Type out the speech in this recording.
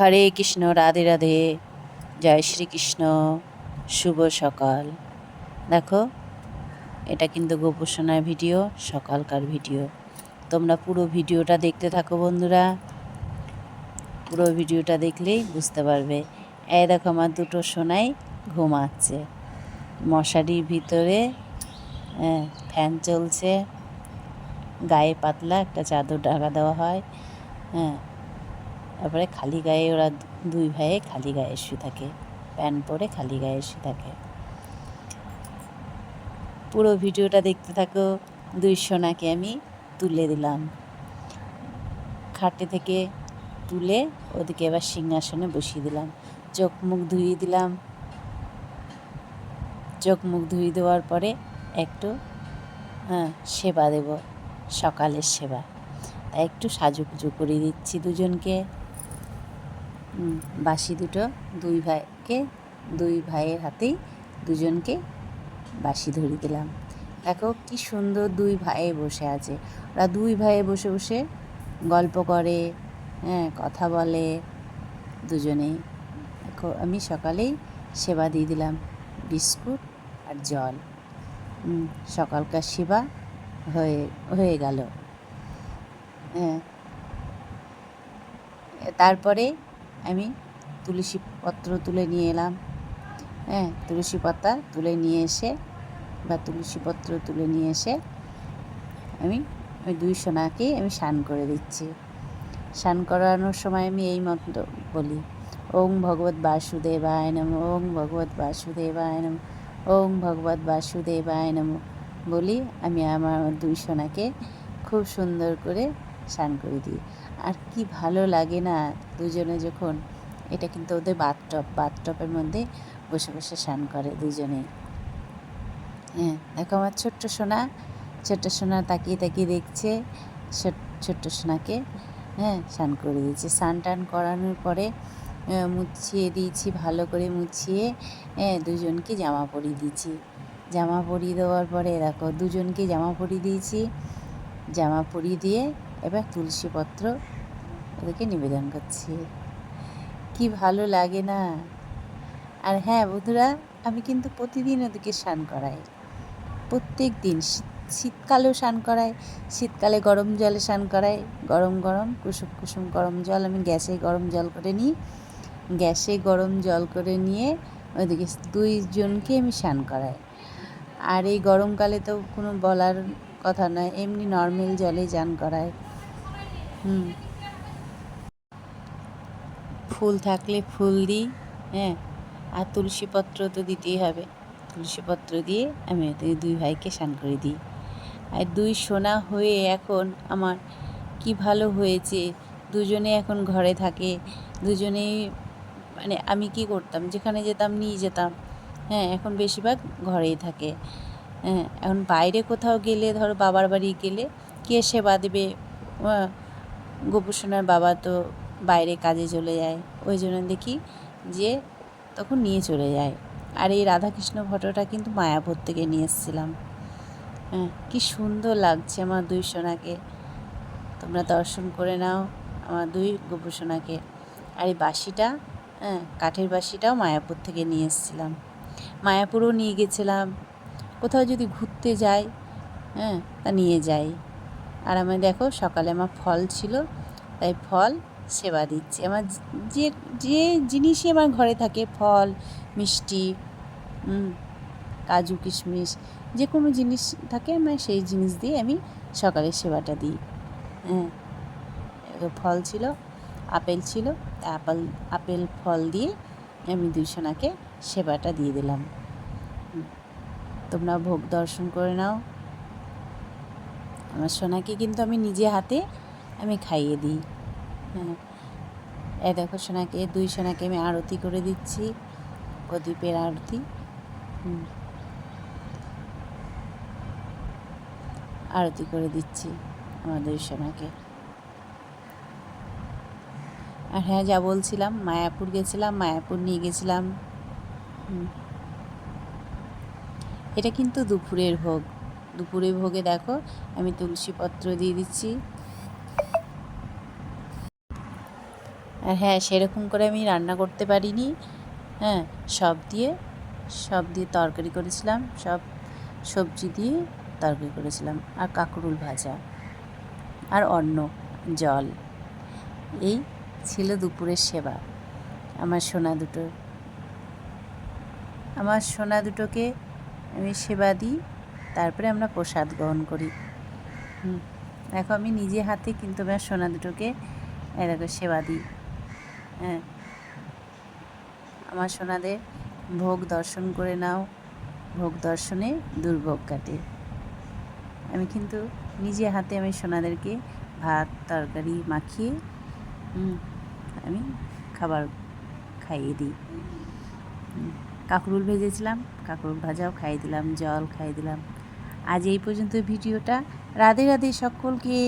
হরে কৃষ্ণ রাধে রাধে। জয় শ্রীকৃষ্ণ। শুভ সকাল। দেখো এটা কিন্তু গোপোষণার ভিডিও সকালকার ভিডিও। তোমরা পুরো ভিডিওটা দেখতে থাকো বন্ধুরা। পুরো ভিডিওটা দেখলেই বুঝতে পারবে। এই দেখো আমার দুটো সোনাই ঘুমাচ্ছে। মশারির ভিতরে হ্যাঁ, ফ্যান চলছে। গায়ে পাতলা একটা চাদর ঢাকা দেওয়া হয়। হ্যাঁ তারপরে খালি গায়ে ওরা দুই ভাইয়ে খালি গায়ে শুয়ে থাকে। প্যান্ট পরে খালি গায়ে শুয়ে থাকে। পুরো ভিডিওটা দেখতে থাকো। দুই সোনাকে আমি তুলে দিলাম। খাটে থেকে তুলে ওদিকে এবার সিংহাসনে বসিয়ে দিলাম। চোখ মুখ ধুয়ে দিলাম। চোখ মুখ ধুয়ে দেওয়ার পরে একটু হ্যাঁ সেবা দেব। সকালের সেবা। তাই একটু সাজুগুজু করে দিচ্ছি দুজনকে। বাসি দুটো, দুই ভাইকে, দুই ভাইয়ের হাতেই দুজনকে বাসি ধরিয়ে দিলাম। দেখো কি সুন্দর দুই ভাই বসে আছে। ওরা দুই ভাইয়ে বসে বসে গল্প করে হ্যাঁ কথা বলে দুজনেই দেখো, আমি সকালেই সেবা দিয়ে দিলাম, বিস্কুট আর জল। সকালকার সেবা হয়ে হয়ে গেল। হ্যাঁ তারপরে আমি তুলসী পত্র তুলে নিয়ে এলাম। হ্যাঁ তুলসী পাতা তুলে নিয়ে এসে বা তুলসী পত্র তুলে নিয়ে এসে আমি ওই দুই সোনাকেই আমি স্নান করে দিচ্ছি। স্নান করানোর সময় আমি এই মন্ত্র বলি। ওং ভগবত বাসুদেবায় নম, ওং ভগবত বাসুদেবায় নম, ওং ভগবত বাসুদেবায় নম বলি আমি আমার দুই সোনাকে খুব সুন্দর করে স্নান করে দিই। আর কি ভালো লাগে না দুজনে যখন, এটা কিন্তু ওদের বাথটপ বাথটপের মধ্যে বসে বসে স্নান করে দুজনে। হ্যাঁ দেখো আমার ছোট্ট সোনা ছোট্ট সোনা তাকিয়ে তাকিয়ে দেখছে, ছোট- ছোট্ট সোনাকে হ্যাঁ স্নান করে দিয়েছি। স্নান টান করানোর পরে মুছিয়ে দিয়েছি, ভালো করে মুছিয়ে হ্যাঁ দুজনকে জামা পরিয়ে দিয়েছি। জামা পরিয়ে দেওয়ার পরে দেখো দুজনকে জামা পরিয়ে দিয়েছি। জামা পরিয়ে দিয়ে এবার তুলসী পত্র ওদেরকে নিবেদন করছি। কি ভালো লাগে না? আর হ্যাঁ বন্ধুরা, আমি কিন্তু প্রতিদিন ওদেরকে স্নান করাই। প্রত্যেক দিন শীতকালেও স্নান করাই, শীতকালে গরম জলে স্নান করাই। গরম গরম, কুসুম কুসুম, গরম জল আমি গ্যাসে গরম জল করে নিই। গ্যাসে গরম জল করে নিয়ে ওইদিকে দুইজনকে আমি স্নান করাই। আর এই গরমকালে তো কোনো বলার কথা নয়, এমনি নর্মাল জলে চান করায় হুম। ফুল থাকলে ফুল দিই হ্যাঁ। আর তুলসী পত্র তো দিতেই হবে। তুলসী পত্র দিয়ে আমি দুই ভাইকে স্নান করে দিই। আর দুই সোনা হয়ে এখন আমার কি ভালো হয়েছে, দুজনে এখন ঘরে থাকে, দুজনেই মানে আমি কি করতাম, যেখানে যেতাম নিয়ে যেতাম হ্যাঁ এখন বেশিরভাগ ঘরেই থাকে। হ্যাঁ এখন বাইরে কোথাও গেলে, ধরো বাবার বাড়ি গেলে, কে সেবা দেবে? গোপুসোনার বাবা তো বাইরে কাজে চলে যায়। ওই জন্য দেখি যে তখন নিয়ে চলে যায়। আর এই রাধাকৃষ্ণ ফটোটা কিন্তু মায়াপুর থেকে নিয়ে এসেছিলাম। হ্যাঁ কী সুন্দর লাগছে আমার দুই সোনাকে। তোমরা দর্শন করে নাও আমার দুই গোপুসোনাকে। আর এই বাঁশিটা হ্যাঁ কাঠের বাঁশিটাও মায়াপুর থেকে নিয়ে এসেছিলাম। মায়াপুরও নিয়ে গেছিলাম। কোথাও যদি ঘুরতে যাই হ্যাঁ তা নিয়ে যাই। আর আমি দেখো সকালে আমার ফল ছিল, তাই ফল সেবা দিচ্ছি। আমার যে যে জিনিসই আমার ঘরে থাকে, ফল, মিষ্টি কাজু, কিশমিশ, যে কোনো জিনিস থাকে, আমি সেই জিনিস দিয়ে আমি সকালে সেবাটা দিই। হ্যাঁ ফল ছিল, আপেল ছিল, আপেল আপেল ফল দিয়ে আমি দুই সোনাকে সেবাটা দিয়ে দিলাম। তোমরা ভোগ দর্শন করে নাও। আমার সোনাকে কিন্তু আমি নিজে হাতে আমি খাইয়ে দিই। হ্যাঁ। এ দেখো সোনাকে, দুই সোনাকে আমি আরতি করে দিচ্ছি, প্রদীপের আরতি। আরতি করে দিচ্ছি আমার দুই সোনাকে। আর হ্যাঁ যা বলছিলাম, মায়াপুর গেছিলাম, মায়াপুর নিয়ে গেছিলাম। এটা কিন্তু দুপুরের ভোগ। দুপুরের ভোগে দেখো, আমি তুলসী পত্র দিয়ে দিচ্ছি। আর হ্যাঁ সেরকম করে আমি রান্না করতে পারিনি। হ্যাঁ সব দিয়ে সব দিয়ে তরকারি করেছিলাম, সব সবজি দিয়ে তরকারি করেছিলাম। আর কাঁকরুল ভাজা আর অন্ন, জল, এই ছিল দুপুরের সেবা। আমার সোনা দুটো, আমার সোনা দুটোকে আমি সেবা দিই। তারপরে আমরা প্রসাদ গ্রহণ করি। দেখো আমি নিজে হাতে কিন্তু আমার সোনা দুটোকে এরকম সেবা দিই। হ্যাঁ আমার সোনাদের ভোগ দর্শন করে নাও। ভোগ দর্শনে দুর্ভোগ কাটে। আমি কিন্তু নিজে হাতে আমি সোনাদেরকে ভাত, তরকারি মাখিয়ে আমি খাবার খাইয়ে দিই। কাঁকরুল ভেজেছিলাম, কাঁকরুল ভাজাও খাইয়ে দিলাম, জল খাইয়ে দিলাম। আজ এই পর্যন্ত ভিডিওটা। রাধে রাধে সকলকে।